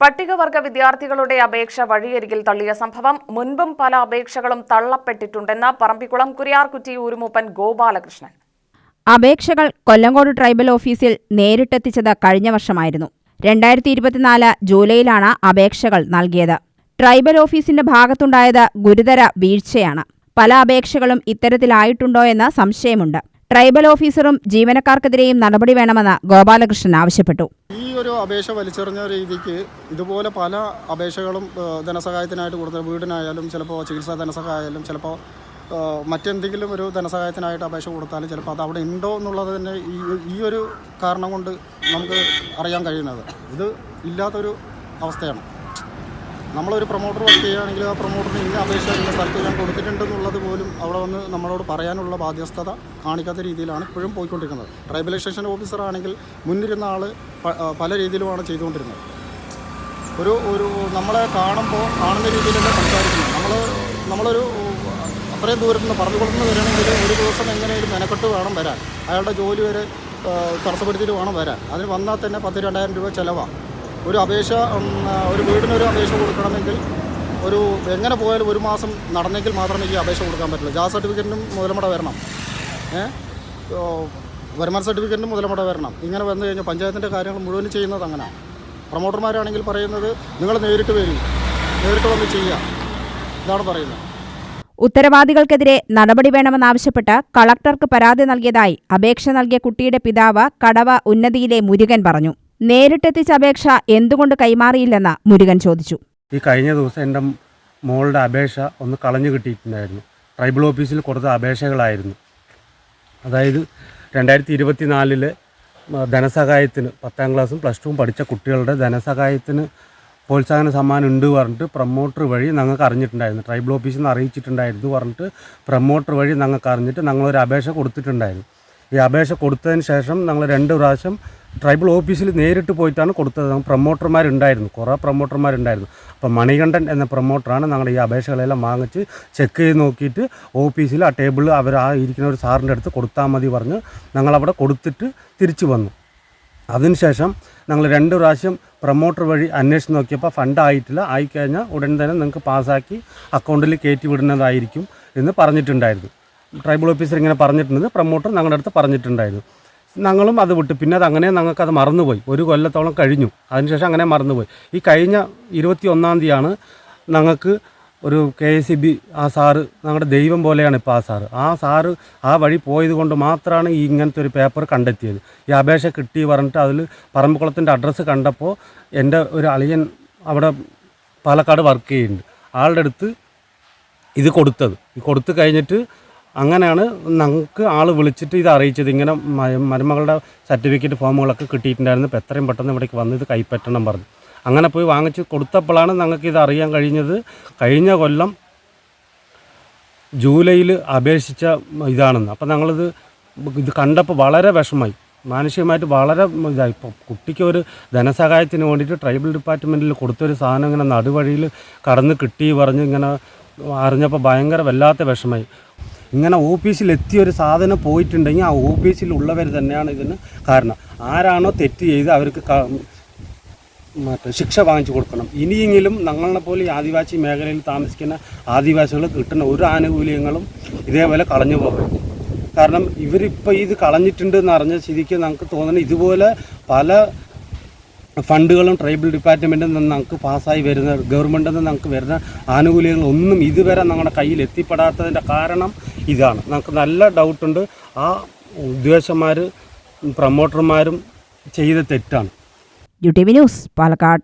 പട്ടികവർഗ വിദ്യാർത്ഥികളുടെ അപേക്ഷ വഴിയരികിൽ തള്ളിയ സംഭവം മുൻപും പല അപേക്ഷകളും തള്ളപ്പെട്ടിട്ടുണ്ടെന്ന് പറമ്പിക്കുളം കുരിയാർകുറ്റി ഊരുമൂപ്പൻ ഗോപാലകൃഷ്ണൻ. അപേക്ഷകൾ കൊല്ലങ്കോട് ട്രൈബൽ ഓഫീസിൽ നേരിട്ടെത്തിച്ചത് കഴിഞ്ഞ വർഷമായിരുന്നു. രണ്ടായിരത്തി ഇരുപത്തിനാല് ജൂലൈയിലാണ് അപേക്ഷകൾ നൽകിയത്. ട്രൈബൽ ഓഫീസിന്റെ ഭാഗത്തുണ്ടായത് ഗുരുതര വീഴ്ചയാണ്. പല അപേക്ഷകളും ഇത്തരത്തിലായിട്ടുണ്ടോ എന്ന് സംശയമുണ്ട്. ട്രൈബൽ ഓഫീസറും ജീവനക്കാർക്കെതിരെയും നടപടി വേണമെന്ന് ഗോപാലകൃഷ്ണൻ ആവശ്യപ്പെട്ടു. ഈ ഒരു അപേക്ഷ വലിച്ചെറിഞ്ഞ രീതിക്ക് ഇതുപോലെ പല അപേക്ഷകളും ധനസഹായത്തിനായിട്ട് കൊടുത്ത വീടിനായാലും ചിലപ്പോൾ ചികിത്സാ ധനസഹായാലും ചിലപ്പോൾ മറ്റെന്തെങ്കിലും ഒരു ധനസഹായത്തിനായിട്ട് അപേക്ഷ കൊടുത്താലും ചിലപ്പോൾ അത് അവിടെ ഉണ്ടോ എന്നുള്ളത് തന്നെ ഈ ഈ ഒരു കാരണം കൊണ്ട് നമുക്ക് അറിയാൻ കഴിയുന്നത്. ഇത് ഇല്ലാത്തൊരു അവസ്ഥയാണ്. നമ്മളൊരു പ്രൊമോട്ടർ വർക്ക് ചെയ്യുകയാണെങ്കിൽ ആ പ്രൊമോട്ടറിന് ഇന്ന അപേക്ഷ ഇന്ന സ്ഥലത്ത് ഞാൻ കൊടുത്തിട്ടുണ്ടെന്നുള്ളത് പോലും അവിടെ വന്ന് നമ്മളോട് പറയാനുള്ള ബാധ്യസ്ഥത കാണിക്കാത്ത രീതിയിലാണ് ഇപ്പോഴും പോയിക്കൊണ്ടിരിക്കുന്നത്. ട്രൈബൽ ട്രൈബലൈസേഷൻ ഓഫീസർ ആണെങ്കിൽ മുന്നിരുന്ന ആൾ പല രീതിയിലുമാണ് ചെയ്തുകൊണ്ടിരുന്നത്. ഒരു ഒരു നമ്മളെ കാണുമ്പോൾ കാണുന്ന രീതിയിലല്ല സംസാരിക്കുന്നത്. നമ്മൾ നമ്മളൊരു അത്രയും ദൂരത്ത് നിന്ന് പറഞ്ഞു കൊടുക്കുന്ന വരികയാണെങ്കിൽ ഒരു ദിവസം എങ്ങനെയും മെനക്കെട്ട് വേണം വരാൻ? അയാളുടെ ജോലി വരെ തടസ്സപ്പെടുത്തിയിട്ട് വേണം വരാൻ. അതിന് വന്നാൽ തന്നെ പത്ത് രണ്ടായിരം രൂപ ചിലവാണ് ഒരു അപേക്ഷ ഒരു വീടിനൊരു അപേക്ഷ കൊടുക്കണമെങ്കിൽ ഒരു എങ്ങനെ പോയാലും ഒരു മാസം നടന്നെങ്കിൽ മാത്രമേ ഈ അപേക്ഷ കൊടുക്കാൻ പറ്റുള്ളൂ. ജാതി സർട്ടിഫിക്കറ്റിനും മുതലമുട വരണം. വരുമാന സർട്ടിഫിക്കറ്റിനും മുതലമുട വരണം. ഇങ്ങനെ വന്നു കഴിഞ്ഞാൽ പഞ്ചായത്തിന്റെ കാര്യങ്ങൾ മുഴുവൻ ചെയ്യുന്നത് അങ്ങനെ. പ്രൊമോട്ടർമാരാണെങ്കിൽ പറയുന്നത് നിങ്ങൾ നേരിട്ട് വരും. നേരിട്ട് വന്ന് ചെയ്യുക ഇതാണ് പറയുന്നത്. ഉത്തരവാദികൾക്കെതിരെ നടപടി വേണമെന്നാവശ്യപ്പെട്ട് കളക്ടർക്ക് പരാതി നൽകിയതായി അപേക്ഷ നൽകിയ കുട്ടിയുടെ പിതാവ് കടവ ഉന്നതിയിലെ മുരുകൻ പറഞ്ഞു. നേരിട്ടെത്തിച്ച അപേക്ഷ എന്തുകൊണ്ട് കൈമാറിയില്ലെന്ന് മുരുകൻ ചോദിച്ചു. ഈ കഴിഞ്ഞ ദിവസം എന്റെ മോളുടെ അപേക്ഷ ഒന്ന് കളഞ്ഞു കിട്ടിയിട്ടുണ്ടായിരുന്നു. ട്രൈബൽ ഓഫീസിൽ കൊടുത്ത അപേക്ഷകളായിരുന്നു. അതായത് രണ്ടായിരത്തി ഇരുപത്തി നാലിൽ ധനസഹായത്തിന് പത്താം ക്ലാസ്സും പ്ലസ് ടുവും പഠിച്ച കുട്ടികളുടെ ധനസഹായത്തിന് പ്രോത്സാഹന സമ്മാനം ഉണ്ട് പറഞ്ഞിട്ട് പ്രൊമോട്ടർ വഴി ഞങ്ങൾക്ക് അറിഞ്ഞിട്ടുണ്ടായിരുന്നു. ട്രൈബൽ ഓഫീസിൽ നിന്ന് അറിയിച്ചിട്ടുണ്ടായിരുന്നു പറഞ്ഞിട്ട് പ്രൊമോട്ടർ വഴി ഞങ്ങൾക്ക് അറിഞ്ഞിട്ട് ഞങ്ങളൊരു അപേക്ഷ കൊടുത്തിട്ടുണ്ടായിരുന്നു. ഈ അപേക്ഷ കൊടുത്തതിന് ശേഷം ഞങ്ങൾ രണ്ട് പ്രാവശ്യം ട്രൈബൽ ഓഫീസിൽ നേരിട്ട് പോയിട്ടാണ് കൊടുത്തത്. പ്രൊമോട്ടർമാരുണ്ടായിരുന്നു. കുറേ പ്രൊമോട്ടർമാരുണ്ടായിരുന്നു. അപ്പോൾ മണികണ്ഠൻ എന്ന പ്രൊമോട്ടറാണ് ഞങ്ങളുടെ ഈ അപേക്ഷകളെല്ലാം വാങ്ങിച്ച് ചെക്ക് ചെയ്ത് നോക്കിയിട്ട് ഓഫീസിൽ ആ ടേബിളിൽ അവർ ആ ഇരിക്കുന്ന ഒരു സാറിന്റെ അടുത്ത് കൊടുത്താൽ മതി പറഞ്ഞ് ഞങ്ങളവിടെ കൊടുത്തിട്ട് തിരിച്ചു വന്നു. അതിനുശേഷം ഞങ്ങൾ രണ്ട് പ്രാവശ്യം പ്രൊമോട്ടർ വഴി അന്വേഷിച്ച് നോക്കിയപ്പോൾ ഫണ്ട് ആയിട്ടില്ല. ആയിക്കഴിഞ്ഞാൽ ഉടൻ തന്നെ നിങ്ങൾക്ക് പാസ്സാക്കി അക്കൗണ്ടിൽ കയറ്റി വിടുന്നതായിരിക്കും എന്ന് പറഞ്ഞിട്ടുണ്ടായിരുന്നു. ട്രൈബൽ ഓഫീസർ ഇങ്ങനെ പറഞ്ഞിട്ടുണ്ട്. പ്രൊമോട്ടർ ഞങ്ങളുടെ അടുത്ത് പറഞ്ഞിട്ടുണ്ടായിരുന്നു. ഞങ്ങളും അത് വിട്ടു. പിന്നെ അത് അങ്ങനെ അത് മറന്നുപോയി. ഒരു കൊല്ലത്തോളം കഴിഞ്ഞു. അതിനുശേഷം അങ്ങനെ മറന്നുപോയി. ഈ കഴിഞ്ഞ ഇരുപത്തി ഒന്നാം തീയതിയാണ് ഞങ്ങൾക്ക് ഒരു കെ എസ് സി ബി ആ സാറ് ഞങ്ങളുടെ ദൈവം പോലെയാണ് ഇപ്പോൾ ആ സാറ്. ആ സാറ് ആ വഴി പോയത് കൊണ്ട് മാത്രമാണ് ഈ ഇങ്ങനത്തെ ഒരു പേപ്പർ കണ്ടെത്തിയത്. ഈ അപേക്ഷ കിട്ടി പറഞ്ഞിട്ട് അതിൽ പറമ്പുകുളത്തിന്റെ അഡ്രസ്സ് കണ്ടപ്പോൾ എന്റെ ഒരു അളിയൻ അവിടെ പാലക്കാട് വർക്ക് ചെയ്യുന്നുണ്ട്. ആളുടെ അടുത്ത് ഇത് കൊടുത്തത്. കൊടുത്തു കഴിഞ്ഞിട്ട് അങ്ങനെയാണ് ഞങ്ങൾക്ക് ആൾ വിളിച്ചിട്ട് ഇത് അറിയിച്ചത്. ഇങ്ങനെ മരുമകളുടെ സർട്ടിഫിക്കറ്റ് ഫോമുകളൊക്കെ കിട്ടിയിട്ടുണ്ടായിരുന്നു. ഇപ്പോൾ എത്രയും പെട്ടെന്ന് ഇവിടേക്ക് വന്ന് ഇത് കൈപ്പറ്റണം പറഞ്ഞു. അങ്ങനെ പോയി വാങ്ങിച്ച് കൊടുത്തപ്പോഴാണ് ഞങ്ങൾക്ക് ഇത് അറിയാൻ കഴിഞ്ഞത്. കഴിഞ്ഞ കൊല്ലം ജൂലൈയിൽ അപേക്ഷിച്ച ഇതാണെന്ന്. അപ്പം ഞങ്ങളിത് ഇത് കണ്ടപ്പോൾ വളരെ വിഷമായി മാനുഷികമായിട്ട് വളരെ ഇതായി. ഇപ്പോൾ കുട്ടിക്ക് ഒരു ധനസഹായത്തിന് വേണ്ടിയിട്ട് ട്രൈബൽ ഡിപ്പാർട്ട്മെന്റിൽ കൊടുത്തൊരു സാധനം ഇങ്ങനെ നടുവഴിയിൽ കടന്ന് കിട്ടി പറഞ്ഞ് ഇങ്ങനെ അറിഞ്ഞപ്പോൾ ഭയങ്കര വല്ലാത്ത വിഷമമായി. ഇങ്ങനെ ഓഫീസിൽ എത്തിയ ഒരു സാധനം പോയിട്ടുണ്ടെങ്കിൽ ആ ഓഫീസിലുള്ളവർ തന്നെയാണ് ഇതിന് കാരണം. ആരാണോ തെറ്റ് ചെയ്ത് അവർക്ക് മറ്റേ ശിക്ഷ വാങ്ങിച്ചു കൊടുക്കണം. ഇനിയെങ്കിലും ഞങ്ങളെ പോലെ ആദിവാസി മേഖലയിൽ താമസിക്കുന്ന ആദിവാസികൾ കിട്ടുന്ന ഒരു ആനുകൂല്യങ്ങളും ഇതേപോലെ കളഞ്ഞു പോകും കാരണം ഇവരിപ്പോൾ ഇത് കളഞ്ഞിട്ടുണ്ട് എന്ന് അറിഞ്ഞ സ്ഥിതിക്ക് നമുക്ക് തോന്നുന്നത് ഇതുപോലെ പല ഫണ്ടുകളും ട്രൈബൽ ഡിപ്പാർട്ട്മെന്റിൽ നിന്ന് നമുക്ക് പാസ്സായി വരുന്ന ഗവൺമെന്റിൽ നിന്ന് നമുക്ക് വരുന്ന ആനുകൂല്യങ്ങളൊന്നും ഇതുവരെ നമ്മുടെ കയ്യിൽ എത്തിപ്പെടാത്തതിന്റെ കാരണം ഇതാണ്. നമുക്ക് നല്ല ഡൗട്ടുണ്ട് ആ ഉദ്ദേശന്മാർ പ്രൊമോട്ടർമാരും ചെയ്ത തെറ്റാണ്. U news Palakkad.